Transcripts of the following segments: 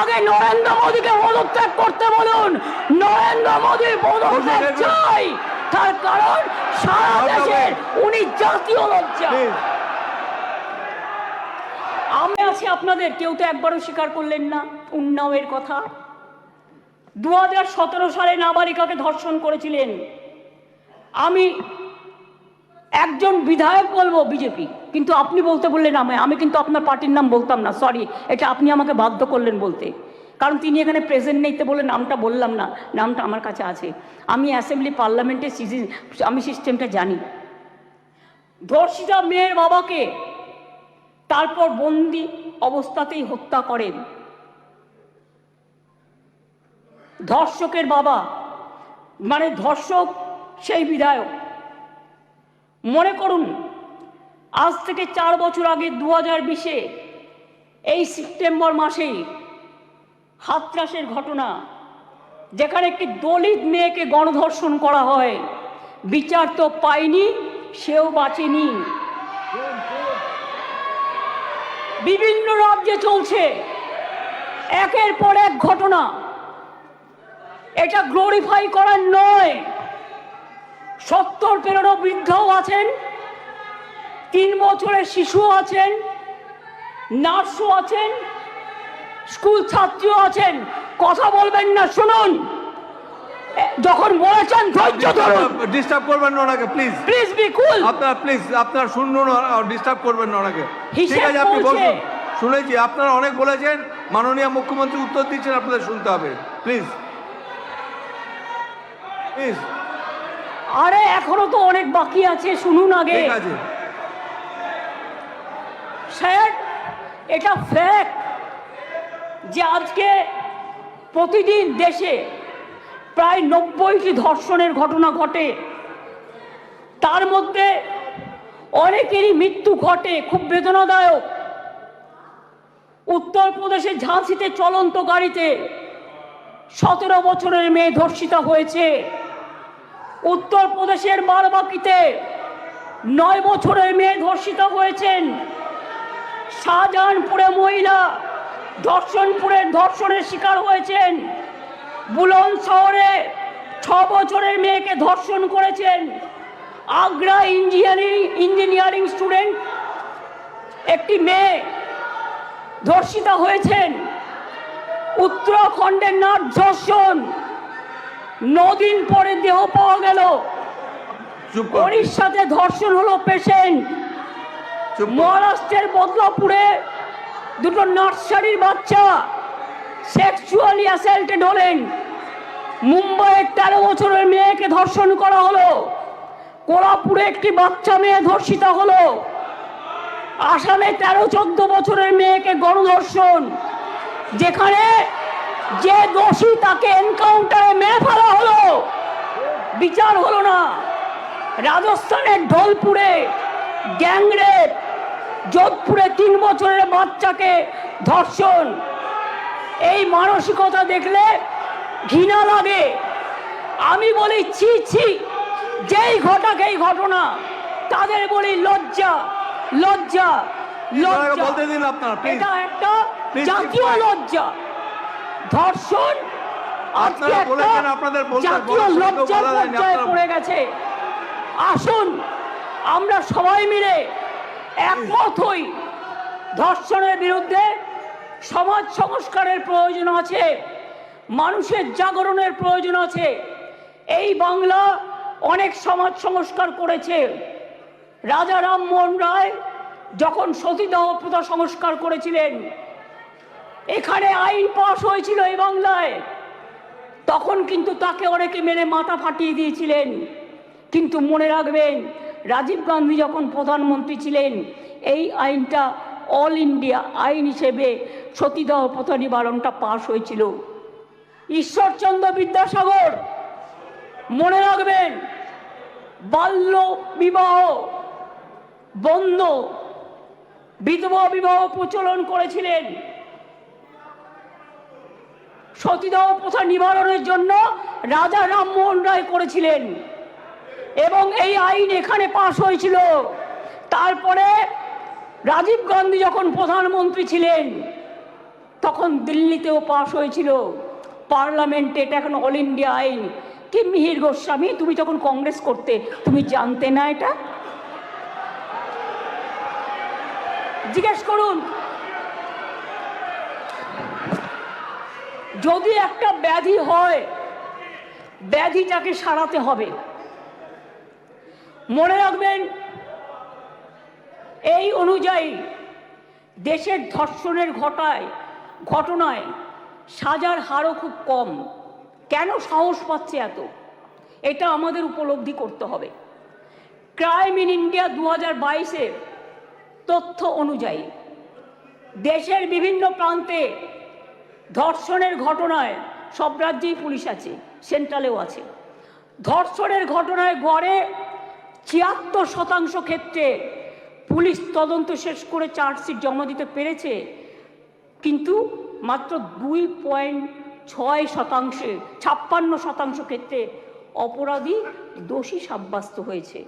আগে নরেন্দ্র মোদীকে পদত্যাগ করতে বলুন। নরেন্দ্র মোদীর পদত্যাগ চাই। তার কারণ সারা দেশের উনি জাতীয় লজ্জা। আমি আছি আপনাদের কেউ তো একবারও স্বীকার করলেন না। উন্নাওয়ের কথা। দু হাজার সতেরো সালে নাবালিকাকে ধর্ষণ করেছিলেন। আমি একজন বিধায়ক বলব বিজেপি, কিন্তু আপনি বলতে বললেন আমি আমি কিন্তু আপনার পার্টির নাম বলতাম না সরি এটা আপনি আমাকে বাধ্য করলেন বলতে। কারণ তিনি এখানে প্রেজেন্ট নেই তো বলে নামটা বললাম না, নামটা আমার কাছে আছে। আমি অ্যাসেম্বলি পার্লামেন্টের সিজন আমি সিস্টেমটা জানি। ধর্ষিতা মেয়ের বাবাকে তারপর বন্দি অবস্থাতেই হত্যা করেন। ধর্ষকের বাবা মানে ধর্ষক সেই বিধায়ক। মনে করুন, আজ থেকে চার বছর আগে দু হাজার বিশে, এই সেপ্টেম্বর মাসেই হাতরাসের ঘটনা, যেখানে একটি দলিত মেয়েকে গণধর্ষণ করা হয়। বিচার তো পায়নি সেও বাঁচেনি। বিভিন্ন রাজ্যে চলছে। একের পর এক ঘটনা। এটা গ্লোরিফাই করার নয়। সত্তর পেরোনো বৃদ্ধও আছেন তিন বছরের শিশুও আছেন নার্সও আছেন স্কুল ছাত্রীও আছেন। কথা বলবেন না শুনুন। যখন বলেছেন ধৈর্য ধরুন। ডিস্টার্ব করবেন না ওনাকে প্লিজ প্লিজ বি কুল আপনার প্লিজ আপনার শুনুন ডিস্টার্ব করবেন না ওনাকে। ঠিক আছে আপনি বলুন। শুনেছি আপনারা অনেক বলেছেন মাননীয় মুখ্যমন্ত্রী উত্তর দিচ্ছেন আপনাদের শুনতে হবে। প্লিজ প্লিজ আরে এখনও তো অনেক বাকি আছে শুনুন আগে। ঠিক আছে। স্যার এটা ফ্যাক্ট যে আজকে প্রতিদিন দেশে প্রায় নব্বইটি ধর্ষণের ঘটনা ঘটে। তার মধ্যে অনেকেরই মৃত্যু ঘটে খুব বেদনাদায়ক। উত্তরপ্রদেশের ঝাঁসিতে চলন্ত গাড়িতে সতেরো বছরের মেয়ে ধর্ষিতা হয়েছে। উত্তরপ্রদেশের মারবাকিতে নয় বছরের মেয়ে ধর্ষিত হয়েছেন। শাহজাহানপুরে মহিলা ধর্ষণপুরের ধর্ষণের শিকার হয়েছেন। বুলন শহরে ছ বছরের মেয়েকে ধর্ষণ করেছেন। আগ্রা ইঞ্জিনিয়ারিং ইঞ্জিনিয়ারিং স্টুডেন্ট একটি মেয়ে ধর্ষিতা হয়েছেন। উত্তরাখণ্ডের নাট ধর্ষণ নদিন পরে দেহ পাওয়া গেল। করুন উড়িষ্যাতে ধর্ষণ হলো পেশেন্ট। মহারাষ্ট্রের বদলাপুরে দুটো নার্সারির বাচ্চা সেক্সুয়ালি অ্যাসাল্টেড হলেন। মুম্বাইয়ের তেরো বছরের মেয়েকে ধর্ষণ করা হলো। কোলাপুরে একটি বাচ্চা মেয়ে ধর্ষিতা হলো। আসামে তেরো চোদ্দ বছরের মেয়েকে গণধর্ষণ। যেখানে যে দোষী তাকে এনকাউন্টারে মেরে ফেলা হলো বিচার হলো না। রাজস্থানের ঢোলপুরে গ্যাংরেপ যোধপুরে তিন বছরের বাচ্চাকে ধর্ষণ। এই মানসিকতা দেখলে ঘৃণা লাগে। আমি বলি ছি ছি যেই ঘটাক এই ঘটনা তাদের বলি লজ্জা লজ্জা লজ্জা। এটা একটা জাতীয় লজ্জা। ধর্ষণ? আজকে জাতীয় লজ্জার পর্যায়ে পড়ে গেছে। আসুন আমরা সবাই মিলে একমত হই ধর্ষণের বিরুদ্ধে সমাজ সংস্কারের প্রয়োজন আছে মানুষের জাগরণের প্রয়োজন আছে। এই বাংলা অনেক সমাজ সংস্কার করেছে। রাজা রামমোহন রায় যখন সতীদাহ প্রথা সংস্কার করেছিলেন এখানে আইন পাশ হয়েছিল এই বাংলায়। তখন কিন্তু তাকে অনেকে মেরে মাথা ফাটিয়ে দিয়েছিলেন। কিন্তু মনে রাখবেন, রাজীব গান্ধী যখন প্রধানমন্ত্রী ছিলেন, এই আইনটা অল ইন্ডিয়া আইন হিসেবে সতীদাহ প্রথা নিবারণটা পাশ হয়েছিল। ঈশ্বরচন্দ্র বিদ্যাসাগর, মনে রাখবেন, বাল্য বিবাহ, বন্ধ, বিধবা বিবাহ প্রচলন করেছিলেন। সতীদাহ প্রথা নিবারণের জন্য রাজা রামমোহন রায় করেছিলেন। এবং এই আইন এখানে পাশ হয়েছিল। তারপরে রাজীব গান্ধী যখন প্রধানমন্ত্রী ছিলেন, তখন দিল্লিতেও পাশ হয়েছিল। পার্লামেন্টে এটা এখন অল ইন্ডিয়া আইন। কি মিহির গোস্বামী, তুমি তখন কংগ্রেস করতে, তুমি জানতে না এটা? জিজ্ঞেস করুন যদি একটা ব্যাধি হয়, ব্যাধিটাকে সারাতে হবে। মনে রাখবেন, এই অনুযায়ী দেশের ধর্ষণের ঘটায়, ঘটনায় সাজার হারও খুব কম। কেন সাহস পাচ্ছে এত? এটা আমাদের উপলব্ধি করতে হবে। ক্রাইম ইন ইন্ডিয়া দু হাজার বাইশের তথ্য অনুযায়ী দেশের বিভিন্ন প্রান্তে ধর্ষণের ঘটনায় সব রাজ্যেই পুলিশ আছে, সেন্ট্রালেও আছে। ধর্ষণের ঘটনায় গড়ে ছিয়াত্তর শতাংশ ক্ষেত্রে পুলিশ তদন্ত শেষ করে চার্জশিট জমা দিতে পেরেছে, কিন্তু মাত্র দুই পয়েন্ট ছয় শতাংশে, ছাপ্পান্ন শতাংশ ক্ষেত্রে অপরাধী দোষী সাব্যস্ত হয়েছে।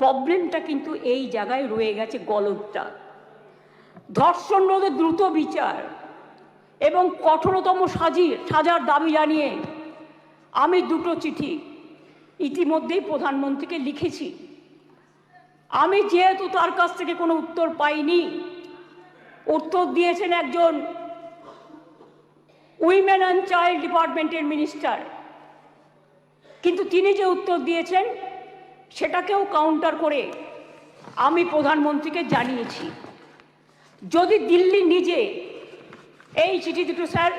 প্রবলেমটা কিন্তু এই জায়গায় রয়ে গেছে গলদটা। ধর্ষণ রোধে দ্রুত বিচার। এবং কঠোরতম সাজি, সাজার দাবি জানিয়ে আমি দুটো চিঠি ইতিমধ্যেই প্রধানমন্ত্রীকে লিখেছি। আমি যেহেতু তার কাছ থেকে কোনো উত্তর পাইনি, উত্তর দিয়েছেন একজন উইমেন অ্যান্ড চাইল্ড ডিপার্টমেন্টের মিনিস্টার। কিন্তু তিনি যে উত্তর দিয়েছেন, সেটাকেও কাউন্টার করে আমি প্রধানমন্ত্রীকে জানিয়েছি। যদি দিল্লি নিজে এই চিঠি দুটো স্যার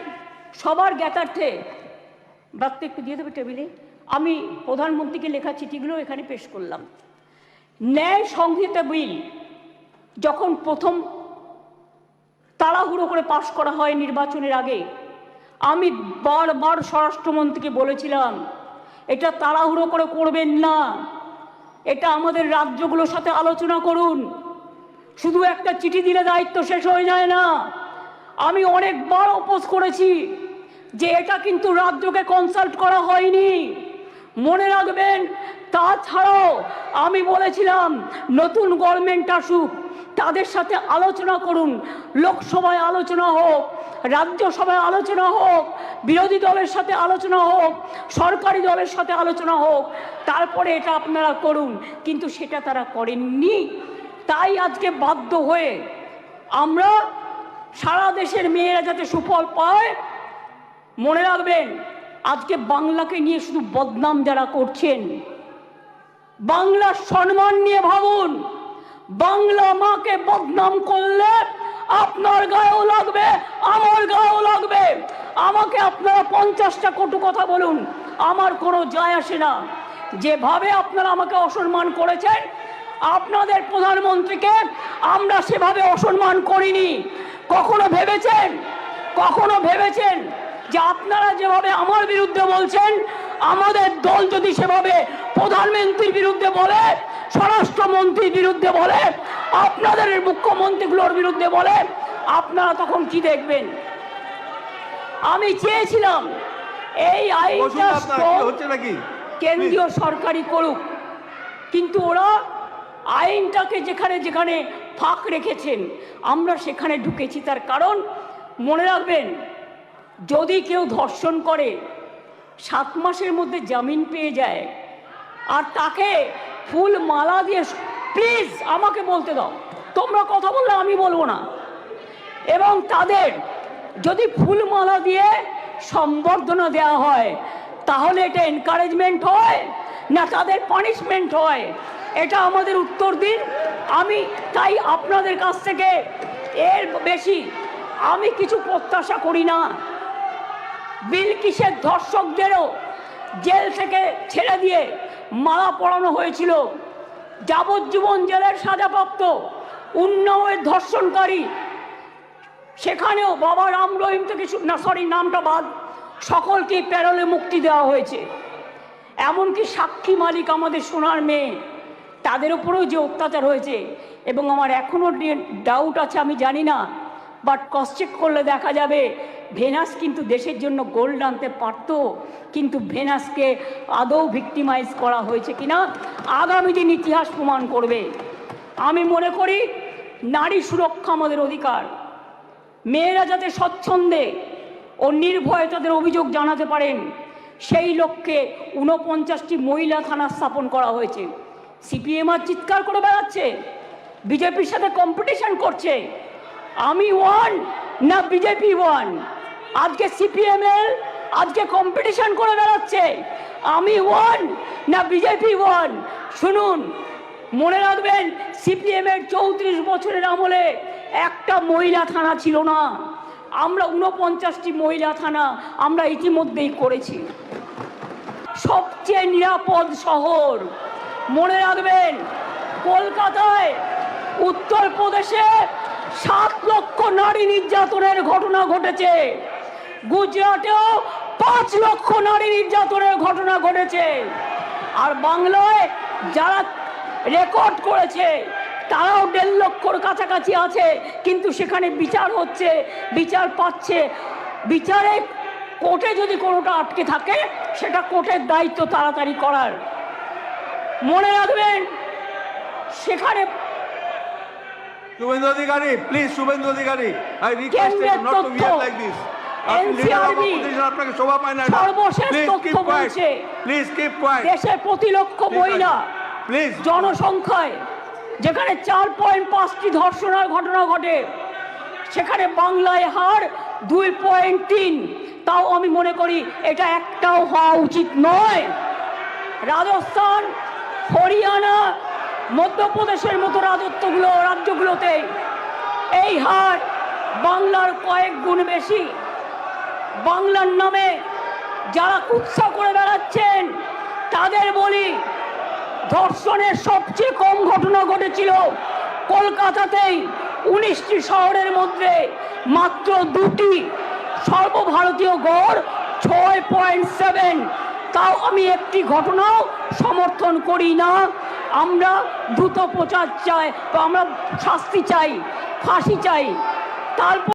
সবার জ্ঞাতার্থে। বার্তা একটু দিয়ে দেবে টেবিলে। আমি প্রধানমন্ত্রীকে লেখা চিঠিগুলো এখানে পেশ করলাম। ন্যায় সংহিতা বিল যখন প্রথম তাড়াহুড়ো করে পাশ করা হয় নির্বাচনের আগে, আমি বারবার স্বরাষ্ট্রমন্ত্রীকে বলেছিলাম, এটা তাড়াহুড়ো করে করবেন না। এটা আমাদের রাজ্যগুলোর সাথে আলোচনা করুন। শুধু একটা চিঠি দিলে দায়িত্ব শেষ হয়ে যায় না। আমি অনেকবার অপোজ করেছি যে এটা কিন্তু রাজ্যকে কনসাল্ট করা হয়নি। মনে রাখবেন, তাছাড়াও আমি বলেছিলাম, নতুন গভর্নমেন্ট আসুক, তাদের সাথে আলোচনা করুন, লোকসভায় আলোচনা হোক, রাজ্যসভায় আলোচনা হোক, বিরোধী দলের সাথে আলোচনা হোক, সরকারি দলের সাথে আলোচনা হোক, তারপরে এটা আপনারা করুন। কিন্তু সেটা তারা করেননি। তাই আজকে বাধ্য হয়ে আমরা সারা দেশের মেয়েরা যাতে সুফল পায়, মনে রাখবেন, আজকে বাংলাকে নিয়ে শুধু বদনাম যারা করছেন, বাংলার সম্মান নিয়ে ভাবুন, বাংলা মাকে বদনাম করলে আপনার গায়েও লাগবে, আমার গায়েও লাগবে। আমাকে আপনারা পঞ্চাশটা কটু কথা বলুন, আমার কোনো যায় আসে না। যেভাবে আপনারা আমাকে অসম্মান করেছেন, আপনাদের প্রধানমন্ত্রীকে আমরা সেভাবে অসম্মান করিনি। কখনো ভেবেছেন কখনো ভেবেছেন যে আপনারা যেভাবে আমার বিরুদ্ধে বলছেন আমাদের দল যদি সেভাবে প্রধানমন্ত্রীর বিরুদ্ধে বলে স্বরাষ্ট্রমন্ত্রীর বিরুদ্ধে বলে আপনাদের মুখ্যমন্ত্রীগুলোর বিরুদ্ধে বলে আপনারা তখন কি দেখবেন? আমি চেয়েছিলাম এই আইনটা কেন্দ্রীয় সরকারি করুক কিন্তু ওরা আইনটাকে যেখানে যেখানে ফাঁক রেখেছেন, আমরা সেখানে ঢুকেছি। তার কারণ মনে রাখবেন, যদি কেউ ধর্ষণ করে, সাত মাসের মধ্যে জামিন পেয়ে যায়, আর তাকে ফুল মালা দিয়ে প্লিজ আমাকে বলতে দাও। তোমরা কথা বললে আমি বলব না। এবং তাদের যদি ফুলমালা দিয়ে সম্বর্ধনা দেওয়া হয়, তাহলে এটা এনকারেজমেন্ট হয়, না তাদের পানিশমেন্ট হয়। এটা আমাদের উত্তর দিন। আমি তাই আপনাদের কাছ থেকে এর বেশি আমি কিছু প্রত্যাশা করি না। বিলকিসের ধর্ষকদেরও জেল থেকে ছেড়ে দিয়ে মালা পড়ানো হয়েছিল। যাবজ্জীবন জেলের সাজাপ্রাপ্ত উন্নয়ের ধর্ষণকারী। সেখানেও বাবা রাম রহিম থেকে না সরি নামটা বাদ। সকলকে প্যারলে মুক্তি দেওয়া হয়েছে। এমনকি সাক্ষী মালিক আমাদের সোনার মেয়ে। তাদের উপরেও যে অত্যাচার হয়েছে এবং আমার এখনও ডাউট আছে, আমি জানি না। বাট ক্রস চেক করলে দেখা যাবে ভেনাস কিন্তু দেশের জন্য গোল্ড আনতে পারতো, কিন্তু ভেনাসকে আদৌ ভিক্টিমাইজ করা হয়েছে কিনা, আগামী দিন ইতিহাস প্রমাণ করবে। আমি মনে করি, নারী সুরক্ষা আমাদের অধিকার। মেয়েরা যাতে স্বচ্ছন্দে ও নির্ভয়ে তাদের অভিযোগ জানাতে পারেন, সেই লক্ষ্যে ঊনপঞ্চাশটি মহিলা থানা স্থাপন করা হয়েছে। সিপিএম আর চিৎকার করে বেড়াচ্ছে, বিজেপির সাথে কম্পিটিশন করছে। আমি ওয়ান না বিজেপি ওয়ান আজকে সিপিএম এর, আজকে কম্পিটিশন করে বেড়াচ্ছে। আমি ওয়ান না বিজেপি ওয়ান শুনুন, মনে রাখবেন, সিপিএম এর চৌত্রিশ বছরের আমলে একটা মহিলা থানা ছিল না। আমরা উনপঞ্চাশটি মহিলা থানা আমরা ইতিমধ্যেই করেছি। সবচেয়ে নিরাপদ শহর মনে রাখবেন, কলকাতায় উত্তরপ্রদেশে সাত লক্ষ নারী নির্যাতনের ঘটনা ঘটেছে। গুজরাটেও পাঁচ লক্ষ নারী নির্যাতনের ঘটনা ঘটেছে। আর বাংলায় যারা রেকর্ড করেছে, তারাও দেড় লক্ষর কাছাকাছি আছে, কিন্তু সেখানে বিচার হচ্ছে, বিচার পাচ্ছে। বিচারে কোর্টে যদি কোনোটা আটকে থাকে, সেটা কোর্টের দায়িত্ব তাড়াতাড়ি করার। মনে রাখবেন সেখানে Suvendu Adhikari please Suvendu Adhikari I request কেন্দ্রের not to behave like this আপনাকে শোভা পায় না। প্লিজ কিপ কোয়াইট বলছে। প্লিজ কিপ কোয়াইট দেশে প্রতি লক্ষ মহিলা প্লিজ জনসংখ্যায় যেখানে চার পয়েন্ট পাঁচটি ধর্ষণের ঘটনা ঘটে সেখানে বাংলায় হার দুই পয়েন্ট তিন। তাও আমি মনে করি এটা একটাও হওয়া উচিত নয়। রাজস্থান হরিয়ানা, মধ্যপ্রদেশের মতো রাজত্বগুলো রাজ্যগুলোতে এই হার বাংলার কয়েক গুণ বেশি। বাংলার নামে যারা কুৎসা করে বেড়াচ্ছেন, তাদের বলি ধর্ষণের সবচেয়ে কম ঘটনা ঘটেছিল কলকাতাতেই। উনিশটি শহরের মধ্যে মাত্র দুটি সর্বভারতীয় গড় ছয় পয়েন্ট সেভেন তাও আমি একটি ঘটনাও সমর্থন করি না। আমরা দ্রুত প্রচার চাই, তো আমরা শাস্তি চাই, ফাঁসি চাই। তারপর